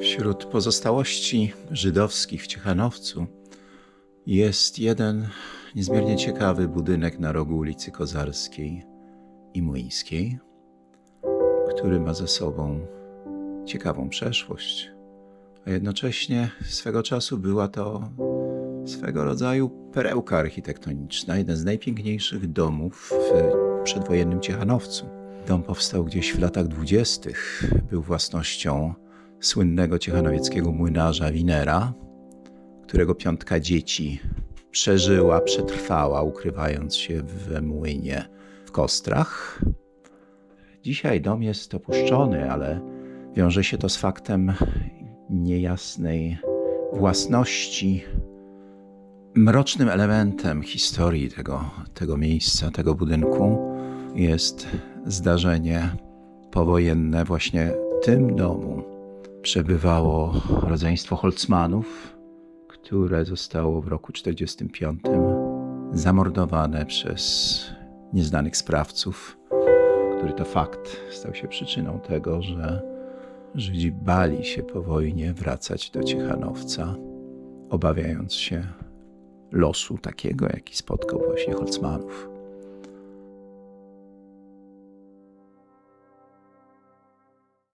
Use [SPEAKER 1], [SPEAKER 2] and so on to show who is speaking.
[SPEAKER 1] Wśród pozostałości żydowskich w Ciechanowcu jest jeden niezmiernie ciekawy budynek na rogu ulicy Kozarskiej i Młyńskiej, który ma ze sobą ciekawą przeszłość, a jednocześnie swego czasu była to swego rodzaju perełka architektoniczna, jeden z najpiękniejszych domów w przedwojennym Ciechanowcu. Dom powstał gdzieś w latach dwudziestych, był własnością słynnego ciechanowieckiego młynarza Winera, którego piątka dzieci przeżyła, przetrwała, ukrywając się w młynie w Kostrach. Dzisiaj dom jest opuszczony, ale wiąże się to z faktem niejasnej własności. Mrocznym elementem historii tego, tego miejsca, tego budynku jest zdarzenie powojenne. Właśnie tym domu przebywało rodzeństwo Holzmanów, które zostało w roku 1945 zamordowane przez nieznanych sprawców, który to fakt stał się przyczyną tego, że Żydzi bali się po wojnie wracać do Ciechanowca, obawiając się losu takiego, jaki spotkał właśnie Holzmanów.